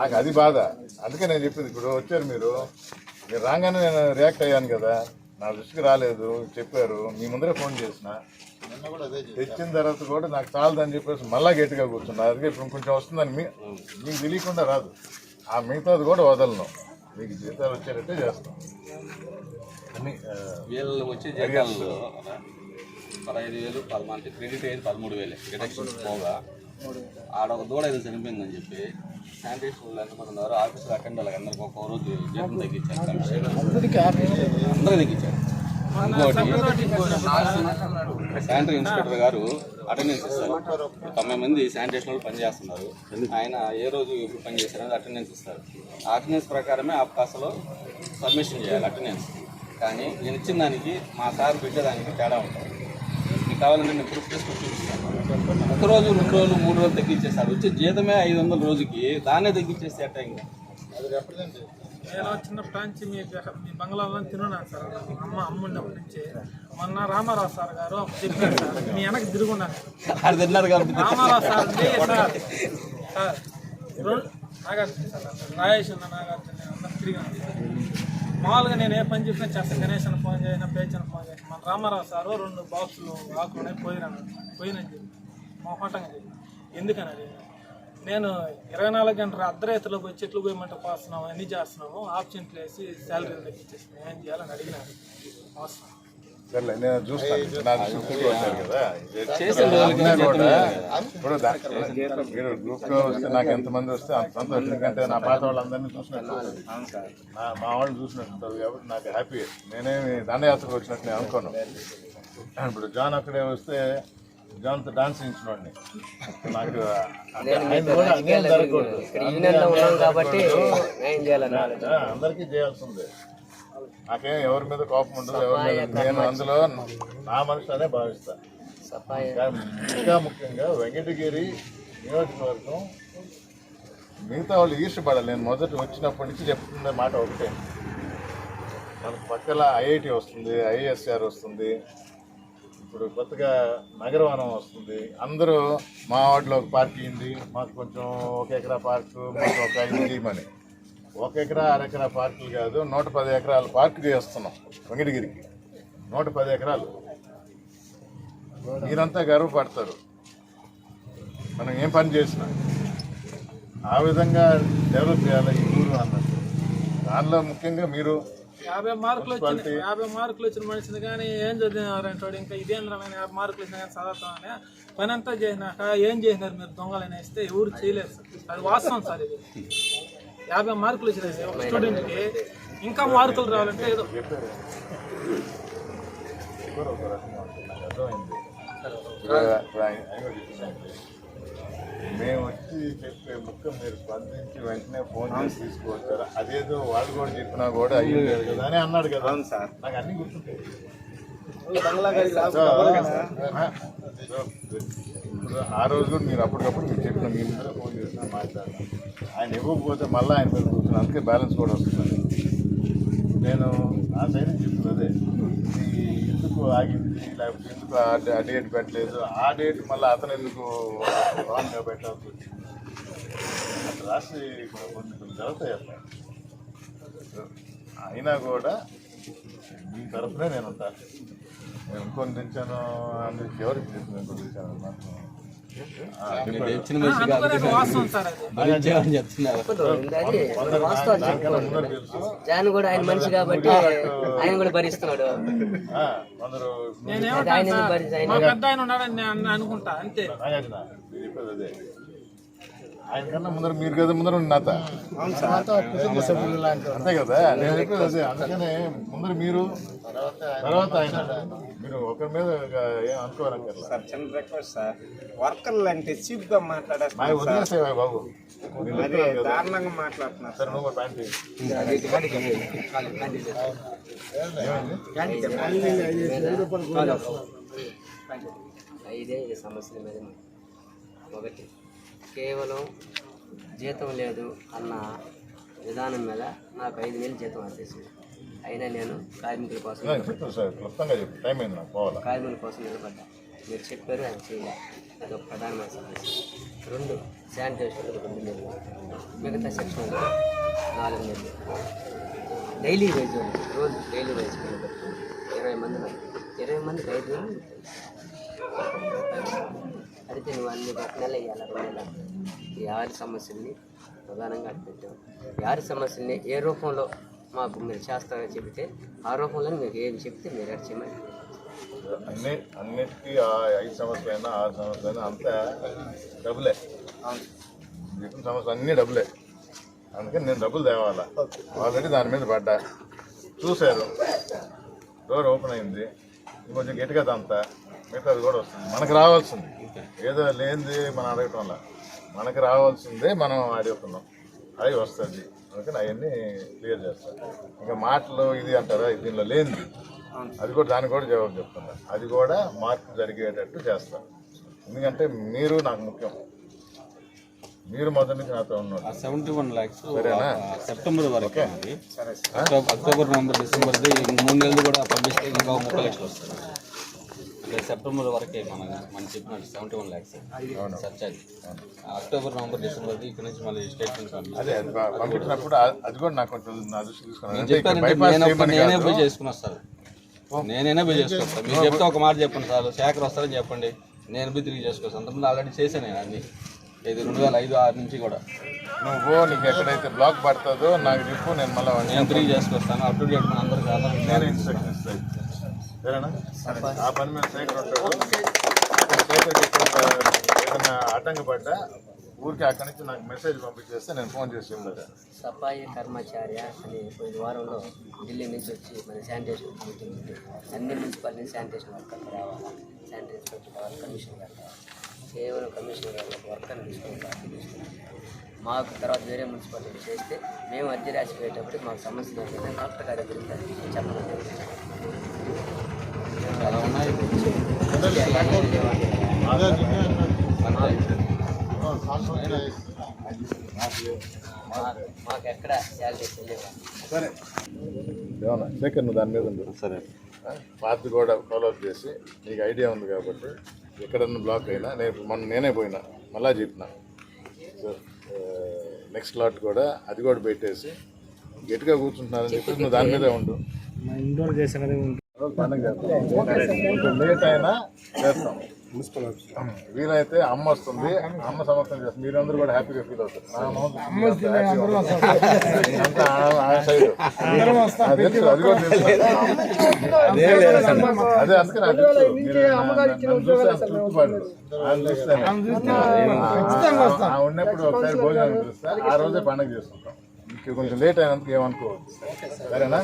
నాకు అది బాధ. అందుకే నేను చెప్పింది ఇప్పుడు వచ్చారు మీరు. మీరు రాగానే నేను రియాక్ట్ అయ్యాను కదా. నా దృష్టికి రాలేదు చెప్పారు. మీ ముందరే ఫోన్ చేసిన. తెచ్చిన తర్వాత కూడా నాకు చాలదని చెప్పేసి మళ్ళా గట్టిగా కూర్చున్నా. అందుకే ఇప్పుడు కొంచెం వస్తుందని మీ మీకు తెలియకుండా రాదు. ఆ మిగతాది కూడా వదలను. మీకు జీతాలు వచ్చేటట్టే చేస్తాం. అన్ని వీళ్ళు వచ్చే పదహైదు వేలు పదమంది క్రెడిట్ అయ్యేది పదమూడు వేలే. డిడక్షన్ పోగా. ఆడ ఒక దూడ ఏదో చనిపోయిందని చెప్పి శానిటేషన్ ఎంతమంది ఉన్నారు ఆఫీసులో అటెండ్ వాళ్ళకి అందరికి ఒక రోజు జీతం తగ్గించారు. కమిషన్ అందరూ తగ్గించారు. ఇంకోటి శానిటరీ ఇన్స్పెక్టర్ గారు అటెండెన్స్ ఇస్తారు. తొంభై మంది శానిటేషన్ వాళ్ళు పనిచేస్తున్నారు ఆయన ఏ రోజు ఎప్పుడు పని చేశారని అటెండెన్స్ ఇస్తారు. ఆ అటెండెన్స్ ప్రకారమే అవకాశంలో సబ్మిషన్ చేయాలి అటెండెన్స్. కానీ నేను ఇచ్చిన దానికి మా సార్ పెట్టేదానికి తేడా ఉంటుంది. కావాలంటే నేను ప్రూఫ్ చేసుకొని చూపిస్తాను ఒక రోజు రెండు రోజులు మూడు రోజులు తగ్గించేస్తారు వచ్చే జీతమే ఐదు వందల రోజుకి దాన్నే తగ్గించేస్తే అట్ట ఇంకా? నేను చిన్నప్పటి నుంచి మీ మీ బంగ్లాలో తిన్నాను సార్? అమ్మ అమ్మ ఉన్నప్పటి నుంచి. మొన్న రామారావు సార్ గారు చెప్పారు సార్ మీ వెనక్కి తిరుగున్నాను ఆడ తిన్నారు కాబట్టి. Ramarao sir sir. Nagarjuna sir Rajesh అన్న నాగార్జున అందరం తిరిగాను మామూలుగా నేను ఏ పని చెప్పినా చేస్తాను గణేష్ అని ఫోన్ చేయను పేచని ఫోన్ చేయను. మన రామారావు సారు రెండు బాక్సులు ఆకులు పోయినాను. పోయినని చెప్పి మొహటంగా చెప్పి. ఎందుకని అది నేను ఇరవై నాలుగు గంటల అర్ధరేతలో పోయి చెట్లు పోయమంటే పోస్తున్నాము అన్నీ చేస్తున్నాము ఆప్షన్లు వేసి శాలరీ తగ్గించేసి ఏం చేయాలని అడిగినాను అవసరం. సర్లే నేను చూస్తాను. నా దృష్టికి వచ్చారు కదా. ఇప్పుడు మీరు గ్రూప్లో వస్తే నాకు ఎంతమంది వస్తే అంత సంతోషం. ఎందుకంటే నా పాత వాళ్ళందరినీ చూసినట్టు. నా మా వాళ్ళు చూసినట్టు కాబట్టి నాకు హ్యాపీ నేనేమి దండయాత్రకు వచ్చినట్టు నేను అనుకోను. ఇప్పుడు జాన్ అక్కడే వస్తే జాన్తో డాన్స్ చేయించినోడిని. నాకు అందరికీ చేయాల్సిందే. నాకేం ఎవరి మీద కోపం ఉండదు ఎవరి మీద నేను అందులో నా మనిషి అనే భావిస్తా. సఫాయి. ఇంకా ముఖ్యంగా వెంకటగిరి నియోజకవర్గం మిగతా వాళ్ళు ఈర్షపడాలి నేను మొదట వచ్చినప్పటి నుంచి చెప్తున్న మాట ఒకటే. మనకు పక్కల ఐఐటి వస్తుంది ఐఎస్ఆర్ వస్తుంది ఇప్పుడు కొత్తగా నగరవనం వస్తుంది. అందరూ మా వార్డులో ఒక పార్క్ ఇవ్వండి మాకు కొంచెం ఒక ఎకరా పార్కు మాకు ఒక ఐదు ఇవ్వమని ఒక ఎకరా అర ఎకరా పార్కులు కాదు నూట పది ఎకరాల పార్కు చేస్తున్నాం వెంకటగిరికి. నూట పది ఎకరాలు. మీరంతా గర్వపడతారు. మనం ఏం పని చేసినా. ఆ విధంగా డెవలప్ చేయాలి ఈ ఊరు అన్నట్టు. దానిలో ముఖ్యంగా మీరు యాభై మార్కులు వచ్చినాయి యాభై మార్కులు వచ్చిన మనిషిని కానీ ఏం చదివినారంటే వాడు ఇంకా ఇదేంద్ర నేను యాభై మార్కులు వచ్చినా కానీ చదువుతామని పని అంతా చేసినాక ఏం చేసినారు మీరు దొంగలని వేస్తే ఎవరు చేయలేరు సార్. అది వాస్తవం సార్ ఇది. యాభై మార్కులు వచ్చినాయి ఒక స్టూడెంట్కి. ఇంకా మార్కులు రావాలంటే ఏదో. మేము వచ్చి చెప్పే ముక్క మీరు స్పందించి వెంటనే ఫోన్ చేసి తీసుకువచ్చారు అదేదో వాళ్ళు కూడా చెప్పినా కూడా అయ్యింది కదా. అని అన్నాడు కదా సార్. నాకు అన్ని గుర్తుంటాయి ఆ, రోజు కూడా మీరు అప్పటికప్పుడు మీరు చెప్పిన మీ ముందర ఫోన్ చేసినా మాట్లాడినా. ఆయన ఇవ్వకపోతే మళ్ళీ ఆయన మీద కూర్చున్నా. అందుకే బ్యాలెన్స్ కూడా వస్తుంది. నేను ఆ సైడ్ చెప్తుంది అదే. ఎందుకు ఆగింది? లేకపోతే ఎందుకు ఆ ఆ డేట్ పెట్టలేదు? ఆ డేట్ మళ్ళీ అతను ఎందుకు రాంగ్గా పెట్టాల్సి వచ్చింది? అతను రాసి కొన్ని కొన్ని జరుగుతాయి అట్లా. అయినా కూడా మీ తరఫునే నేను ఉంటాను నేను ఇంకొని తెచ్చాను అని ఎవరికి చెప్పి నేను తెచ్చాను జాన్ కూడా ఆయన మనిషి కాబట్టి ఆయన కూడా భరిస్తున్నాడు ఆయన అనుకుంటా అంతే నాగార్జున మీరు చెప్పేది అదే ఆయన కన్నా ముందర మీరు కదా ముందర ఉన్న నాత. అంతే కదా. నేను చెప్పేది అదే. అందుకనే ముందర మీరు. తర్వాత ఆయన. మీరు ఒకరి మీద ఏం అనుకోవాలక్కర్లా సార్ చిన్న రిక్వెస్ట్ సార్. వర్కర్లు అంటే చీప్గా వదిలేసేవా బాబు. దారుణంగా మాట్లాడుతున్నారు సరే నువ్వు ప్యాంట్ మీద ఒకటి. కేవలం జీతం లేదు అన్న విధానం మీద నాకు ఐదు వేలు జీతం వచ్చేసింది. అయినా నేను కార్మికుల కోసం కార్మికుల కోసం నిలబడ్డా. మీరు చెప్పారు ఆయన చేయాలి అది ఒక ప్రధానమైన సమస్య. రెండు శానిటేషన్ రెండు నెలలు మిగతా సెక్షన్ నాలుగు నెలలు డైలీ వైజ్ రోజు డైలీ వైజ్ ఇరవై మంది. ఇరవై మందికి ఐదు అడిగితే నువ్వు అన్ని ఒక నెల వేయాలి రెండు నెలలు ఈ ఆరు సమస్యల్ని ప్రధానంగా అడిపెట్టాం ఈ ఆరు సమస్యల్ని ఏ రూపంలో మాకు మీరు చేస్తారని చెబితే ఆ రూపంలో మీకు ఏం చెప్తే మీరు చేయమని అన్ని అన్నిటికీ ఆ ఐదు సంవత్సరాలైనా ఆరు సంవత్సరాలైనా అంతా డబ్బులే. చెప్పిన సంవత్సరం అన్నీ డబ్బులే. అందుకని నేను డబ్బులు తేవాలా? ఆల్రెడీ దాని మీద పడ్డా. చూశారు. డోర్ ఓపెన్ అయింది. ఇంకొంచెం గట్టిగా తంతా. మిగతాది కూడా వస్తుంది. మనకు రావాల్సింది. ఏదో లేనిది మనం అడగటం వల్ల. మనకు రావాల్సిందే మనం అడుగుతున్నాం అది వస్తుంది. అందుకని అవన్నీ క్లియర్ చేస్తాను ఇంకా మాటలు ఇది అంటారా? దీనిలో లేనిది. అది కూడా దానికి కూడా జవాబు చెప్తున్నా అది కూడా మార్పు జరిగేటట్టు చేస్తాను ఎందుకంటే మీరు నాకు ముఖ్యం. మీరు మొదటి నుంచి నాతో ఉన్నారు. సెవెంటీ వన్ ల్యాక్స్ సరేనా? సెప్టెంబర్ వరకు అక్టోబర్ అక్టోబర్ నవంబర్ డిసెంబర్ మూడు నెలలు కూడా పంపిస్తే ఇంకా ముప్పై లక్షలు వస్తుంది సెప్టెంబర్ వరకే మన మనం చెప్పినట్టు seventy one lakhs surcharge October November December ఇక్కడ నుంచి మళ్ళీ స్టేట్మెంట్ అదే పంపించినప్పుడు కూడా నాకు కొంచెం నేను. పోయి చేసుకుని వస్తాను నేనైనా పోయి చేసుకొస్తాను మీరు చెప్తే ఒక మాట చెప్పండి సార్. శేఖర్ వస్తారని చెప్పండి. నేను పోయి తిరిగి చేసుకొస్తాను అంతకుముందు ఆల్రెడీ చేశాను నేను అన్ని. ఇది రెండు వేల ఐదు ఆరు నుంచి కూడా. నువ్వు నీకు ఎక్కడైతే బ్లాక్ పడుతుందో నాకు చెప్పు నేను మళ్ళీ నేను తిరిగి చేసుకొస్తాను. అప్ టు డేట్ మన అందరికి నేను ఇన్స్ట్రక్షన్ ఇస్తాను. సరేనా? ఆ పని మీద శేఖర్ ఉంటాడు. శేఖర్ ఏదైనా ఆటంకపడ్డా ఊరికి అక్కడి నుంచి నాకు మెసేజ్ పంపించేస్తే నేను ఫోన్ చేసి సఫాయి కర్మచార్య అని పోయిన వారంలో ఢిల్లీ నుంచి వచ్చి మన శానిటేషన్ మీటింగ్. అన్ని మున్సిపాలిటీ శానిటేషన్ వర్కర్లు రావాలా. శానిటేషన్ కావాలి కమిషన్ గారు కేవలం కమిషన్ గారు బాకీ తీసుకుని మాకు తర్వాత వేరే మున్సిపాలిటీ చేస్తే మేము అద్దె రాసిపోయేటప్పుడు మాకు సమస్య ఏంటంటే కలెక్టర్ గారి దగ్గర చెప్పడం శేఖర్ నువ్వు దాని మీద ఉండు. సరే. పార్టీ కూడా ఫాలోఅప్ చేసి నీకు ఐడియా ఉంది కాబట్టి ఎక్కడన్నా బ్లాక్ అయినా నేను మొన్న నేనే పోయినా మళ్ళా చెప్పిన. సో నెక్స్ట్ లాట్ కూడా అది కూడా పెట్టేసి గట్టిగా కూర్చుంటున్నారని చెప్పి నువ్వు దాని మీదే ఉండు. చేస్తాం. కొంచెం లేట్ అయినా చేస్తాం. వీలైతే అమ్మ వస్తుంది అమ్మ సంవత్సరం చేస్తుంది. మీరందరూ కూడా హ్యాపీగా ఫీల్ అవుతారు. అది అందుకే నాకు చూస్తే చూస్తే ఉన్నప్పుడు ఒకసారి భోజనం పిలుస్తా ఆ రోజే పండగ చేసుకుంటాం. మీకు కొంచెం లేట్ అయినందుకు ఏమనుకోవద్దు. సరేనా?